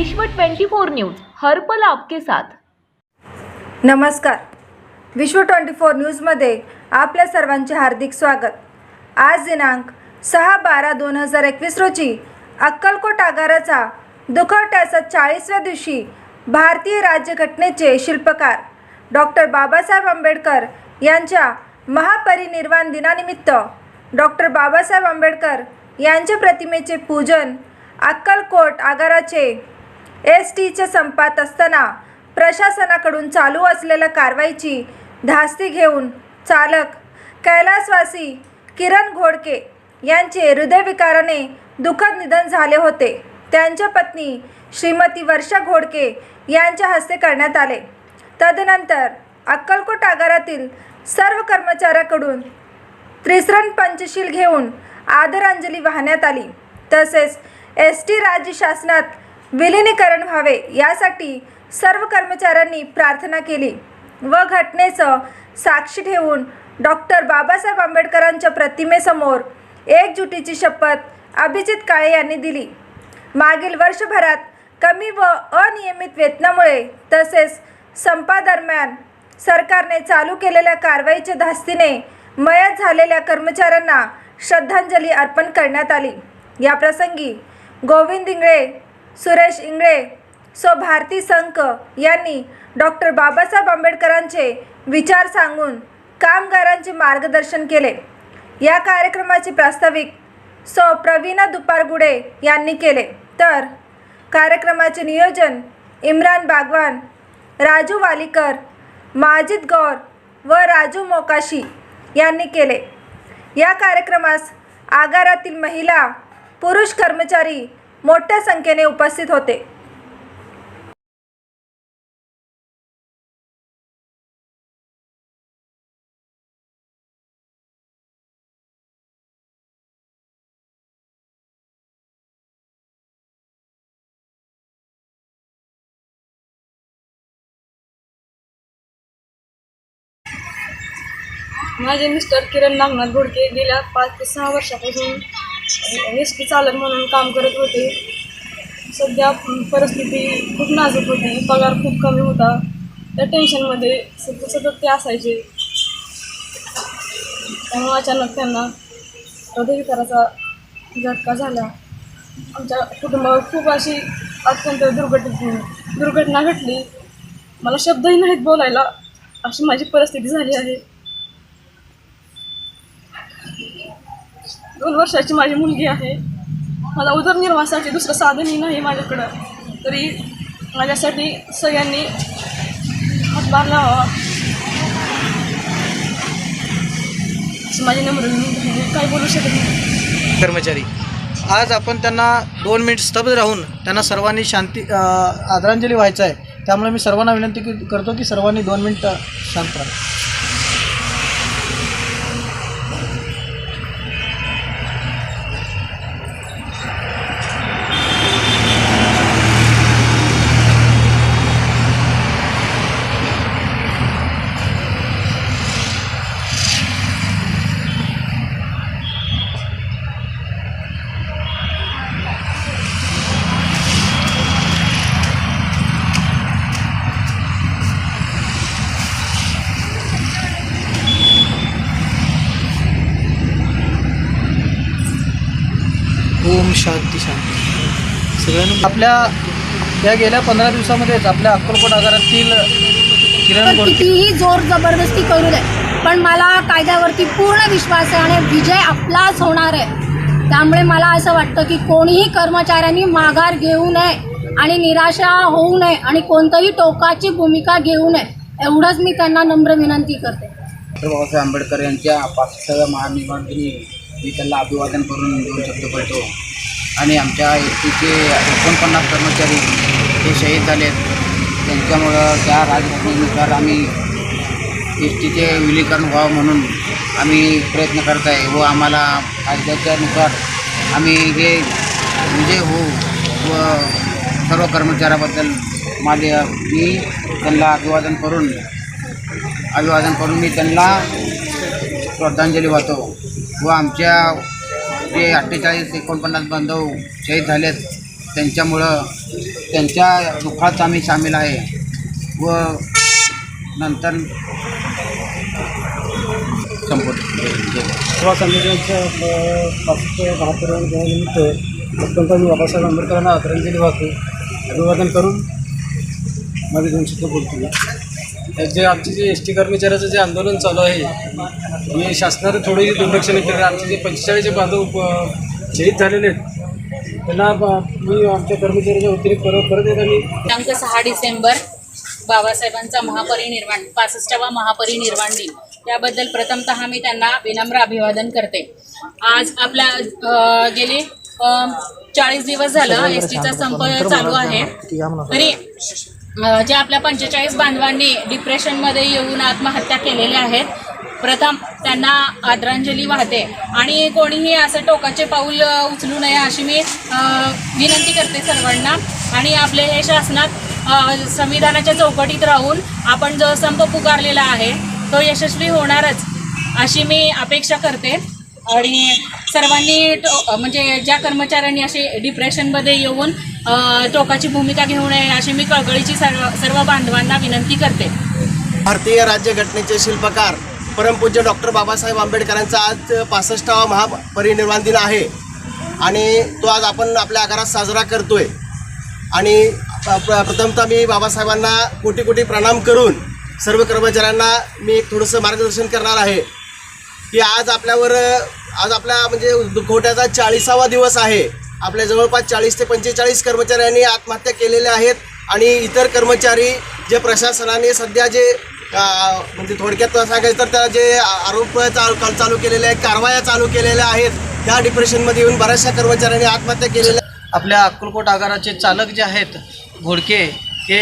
विश्व 24 न्यूज हर्पल आपके साथ. नमस्कार. विश्व ट्वेंटी फोर न्यूजमध्ये आपल्या सर्वांचे हार्दिक स्वागत. आज दिनांक सहा बारा दोन हजार एकवीस रोजी अक्कलकोट आगाराचा दुखवट्याचा चाळीसव्या दिवशी भारतीय राज्यघटनेचे शिल्पकार डॉक्टर बाबासाहेब आंबेडकर यांच्या महापरिनिर्वाण दिनानिमित्त डॉक्टर बाबासाहेब आंबेडकर यांच्या प्रतिमेचे पूजन अक्कलकोट आगाराचे एस टीच्या संपात असताना प्रशासनाकडून चालू असलेल्या कारवाईची धास्ती घेऊन चालक कैलासवासी किरण घोडके यांचे हृदयविकाराने दुःखद निधन झाले होते. त्यांच्या पत्नी श्रीमती वर्षा घोडके यांच्या हस्ते करण्यात आले. तदनंतर अक्कलकोट आगारातील सर्व कर्मचाऱ्याकडून त्रिसरण पंचशील घेऊन आदरांजली वाहण्यात आली. तसेच एस टी राज्य शासनात विलिनीकरण व्हावे यासाठी सर्व कर्मचाऱ्यांनी प्रार्थना केली व घटनेचं साक्षी ठेवून डॉक्टर बाबासाहेब आंबेडकरांच्या प्रतिमेसमोर एकजुटीची शपथ अभिजित काळे यांनी दिली. मागील वर्षभरात कमी व अनियमित वेतनामुळे तसेच संपादरम्यान सरकारने चालू केलेल्या कारवाईच्या धास्तीने मयत झालेल्या कर्मचाऱ्यांना श्रद्धांजली अर्पण करण्यात आली. या प्रसंगी गोविंद इंगळे सुरेश इंगळे सो भारती संक यांनी डॉक्टर बाबासाहेब आंबेडकरांचे विचार सांगून कामगारांचे मार्गदर्शन केले. या कार्यक्रमाचे प्रास्ताविक सो प्रवीणा दुपारगुडे यांनी केले. तर कार्यक्रमाचे नियोजन इम्रान बागवान राजू वालीकर माजिद गौर व राजू मोकाशी यांनी केले. या कार्यक्रमास आगारातील महिला पुरुष कर्मचारी मोठ्या संख्येने उपस्थित होते. माझे मिस्टर किरण नागनाथ घोडके गेल्या पाच ते सहा वर्षापासून एस टी चालक म्हणून काम करत होते. सध्या परिस्थिती खूप नाजूक होती. पगार खूप कमी होता. त्या टेन्शनमध्ये सतत सतत ते असायचे. त्यामुळे अचानक त्यांना हृदयविकाराचा झटका झाला. आमच्या कुटुंबावर खूप अशी अत्यंत दुर्घटना दुर्घटना घडली. मला शब्दही नाहीत बोलायला अशी माझी परिस्थिती झाली आहे. दोन वर्षाची माझी मुलगी आहे. मला उदरनिर्वाहासाठी दुसरं साधनही नाही माझ्याकडं. तरी माझ्यासाठी सगळ्यांनी हातभार लावा माझी नम्र काय बोलू शकत नाही. कर्मचारी आज आपण त्यांना दोन मिनिट स्तब्ध राहून त्यांना सर्वांनी शांती आदरांजली व्हायचं आहे. त्यामुळे मी सर्वांना विनंती करतो की सर्वांनी दोन मिनिट शांत राहा. शांती शांती सगळ्यांना आपल्या या गेल्या पंधरा दिवसामध्येच आपल्या अक्कलकोट आगारातील किरण तर गोडके कितीही जोर जबरदस्ती करू दे पण मला कायद्यावरती पूर्ण विश्वास आहे आणि विजय आपलाच होणार आहे. त्यामुळे मला असं वाटतं की कोणीही कर्मचाऱ्यांनी माघार घेऊ नये आणि निराशा होऊ नये आणि कोणतंही टोकाची भूमिका घेऊ नये एवढंच मी त्यांना नम्र विनंती करते. डॉक्टर बाबासाहेब आंबेडकर यांच्या पाचव्या महानिर्वाण दिनी मी त्यांना अभिवादन करून दोन शब्द बोलतो. आणि आमच्या एस टीचे एकोणपन्नास कर्मचारी हे शहीद झालेत. त्यांच्यामुळं त्या राजघटनेनुसार आम्ही एस टीचे विलीकरण व्हावं म्हणून आम्ही प्रयत्न करत आहे व आम्हाला कायद्याच्यानुसार आम्ही हे विजय होऊ व सर्व कर्मचाऱ्याबद्दल माझे मी त्यांना अभिवादन करून अभिवादन करून मी त्यांना श्रद्धांजली वाहतो व आमच्या जे अठ्ठेचाळीस एकोणपन्नास बांधव शहीद झालेत त्यांच्यामुळं त्यांच्या दुःखात आम्ही सामील आहे. व नंतर संपवतो सेवा संमेलनाच्या बहात्तर अत्यंत मी बाबासाहेब आंबेडकरांना आदरांजली वाहतो. अभिवादन करून माझे दोन शब्द बोलतो. जे आमचे जे एस टी कर्मचाऱ्याचं जे आंदोलन चालू आहे हे शासनाने थोडी दुर्लक्षणे केले. आमचे जे पंचेचाळीस जे बांधव शहीद झालेले आहेत त्यांना मी आमच्या कर्मचाऱ्याच्या वतीने परत परत एकदा मी दिनांक सहा डिसेंबर बाबासाहेबांचा महापरिनिर्वाण पासष्टावा महापरिनिर्वाण दिन. त्याबद्दल प्रथमतः मी त्यांना विनम्र अभिवादन करते. आज आपल्या गेले चाळीस दिवस झालं एस टीचा संप चालू आहे. तरी जे आपल्या पंचेचाळीस बांधवांनी डिप्रेशनमध्ये येऊन आत्महत्या केलेल्या आहेत प्रथम त्यांना आदरांजली वाहते. आणि कोणीही असं टोकाचे पाऊल उचलू नये अशी मी विनंती करते सर्वांना. आणि आपले हे शासनात संविधानाच्या चौकटीत राहून आपण जो संप पुकारलेला आहे तो यशस्वी होणारच अशी मी अपेक्षा करते. आणि सर्वांनी टो म्हणजे ज्या कर्मचाऱ्यांनी असे डिप्रेशनमध्ये येऊन टोकाची भूमिका घेऊ नये अशी मी कळकळीची सर्व सर्व बांधवांना विनंती करते. भारतीय राज्यघटनेचे शिल्पकार परमपूज्य डॉक्टर बाबासाहेब आंबेडकरांचा आज पासष्टावा महापरिनिर्वाण दिन आहे. आणि तो आज आपण आपल्या आकारात साजरा करतोय. आणि प्रथमतः मी बाबासाहेबांना कोटी कोटी प्रणाम करून सर्व कर्मचाऱ्यांना मी एक थोडंसं मार्गदर्शन करणार आहे. की आज आपल्यावर आज आपल्या म्हणजे दुखवट्याचा चाळीसावा दिवस आहे. आपल्या जवळपास चाळीस ते पंचेचाळीस कर्मचाऱ्यांनी आत्महत्या केलेल्या आहेत आणि इतर कर्मचारी जे प्रशासनाने सध्या जे म्हणजे थोडक्यात सांगायचं तर त्या जे आरोप चालू चालू केलेले आहेत कारवाया चालू केलेल्या आहेत त्या डिप्रेशनमध्ये येऊन बऱ्याचशा कर्मचाऱ्यांनी आत्महत्या केलेल्या आपल्या अक्कलकोट आगाराचे चालक जे आहेत घोडके हे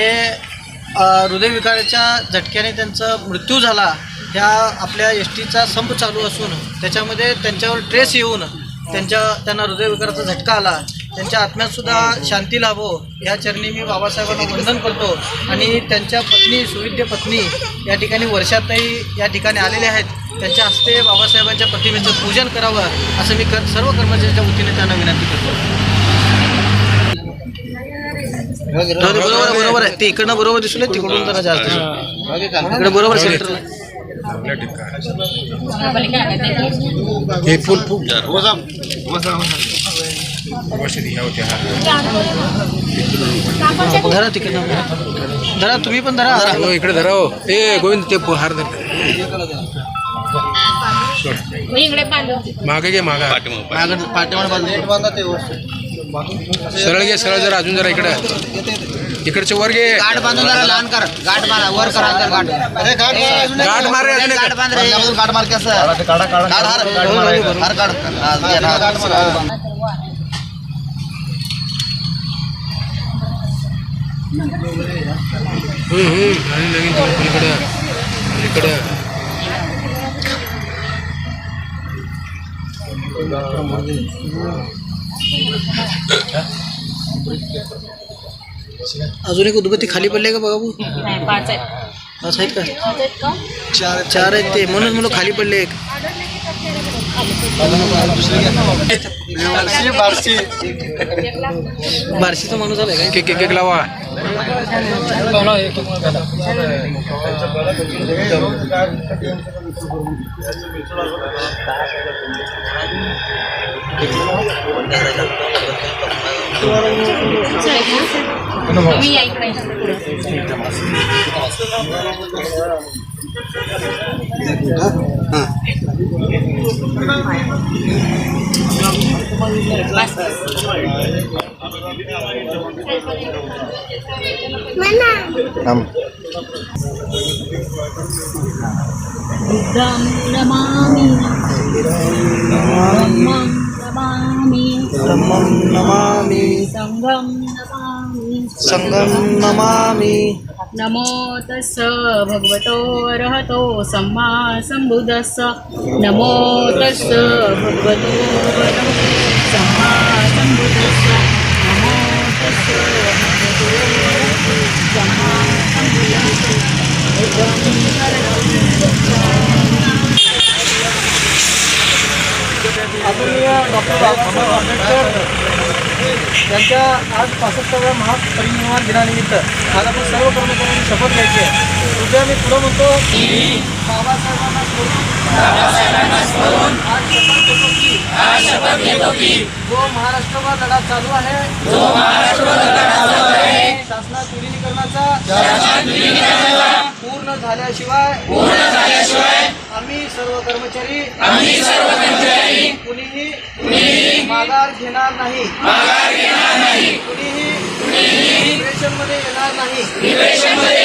हृदयविकाराच्या झटक्याने त्यांचा मृत्यू झाला. ह्या आपल्या एस टीचा संप चालू असून त्याच्यामध्ये त्यांच्यावर ट्रेस येऊन त्यांच्या त्यांना हृदयविकाराचा झटका आला. त्यांच्या आत्म्यातसुद्धा शांती लाभो. या चरणी मी बाबासाहेबांना वंदन करतो. आणि त्यांच्या पत्नी सुविद्य पत्नी या ठिकाणी वर्षातही या ठिकाणी आलेले आहेत. त्यांच्या हस्ते बाबासाहेबांच्या प्रतिमेचं पूजन करावं असं मी कर सर्व कर्मचाऱ्यांच्या वतीने त्यांना विनंती करतो. बरोबर आहे, बरोबर आहे. ते इकडनं बरोबर दिसले तिकडून जरा जास्त. इकडे बरोबर सेंटर महापालिका आगाते. धरा तिकडनं. धरा तुम्ही पण धरा. धरा. इकडे धराव ए गोविंद ते हार धर मागे घे मागा. व्यवस्थित. सरळ घे सरळ जरा अजून जरा इकडे. इकडचे वर घे गाठ बांधून जरा लहान कर गाठ मारा वर करा जरा गाठ अरे गाठ ए, सुंदर गाठ मार रे, अजून एक. गाठ बांध रे गाठ मार कसं हार हार हार काढ हा, घे ना. हम्म, हम्म. आणि नवीन तो इकडे इकडे अजून एक उदबत्ती खाली पडली का? नाही पाच आहे का? पाच आहेत का चार चार आहेत ते म्हणून मुलं खाली पडले एक। बारशीचा माणूस आलाय काय केक केक केक लावा तुम्ही या इकडे बुद्धं नमामि धम्मं नमामि ब्रह्मं नमामि संघं नमामि संगम नमामि। नमो तस्स भगवतो अरहतो सम्मा सम्बुद्धस्स नमो तस्स भगवतो अरहतो सम्मा सम्बुद्धस्स नमो तस्स भगवतो अरहतो सम्मा सम्बुद्धस्स बुद्धं आदरणीय डॉक्टर बाबासाहेब आंबेडकर यांच्या आज पासष्टाव्या महापरिनिर्वाण दिनानिमित्त आज आपण सर्व कर्मचाऱ्यांनी शपथ घ्यायची आहे. उद्या मी पुढं म्हणतो की बाबासाहेबांना जो महाराष्ट्रभर लढा चालू आहे जो महाराष्ट्रभर लढा चालू आहे शासनात विलिनीकरणाचा पूर्ण झाल्याशिवाय पूर्ण झाल्याशिवाय आम्ही सर्व कर्मचारी आम्ही सर्व कर्मचारी कुणीही कुणीही माघार घेणार नाही. माघार घेणार नाही. कुणीही कुणीही मध्ये येणार नाही. मध्ये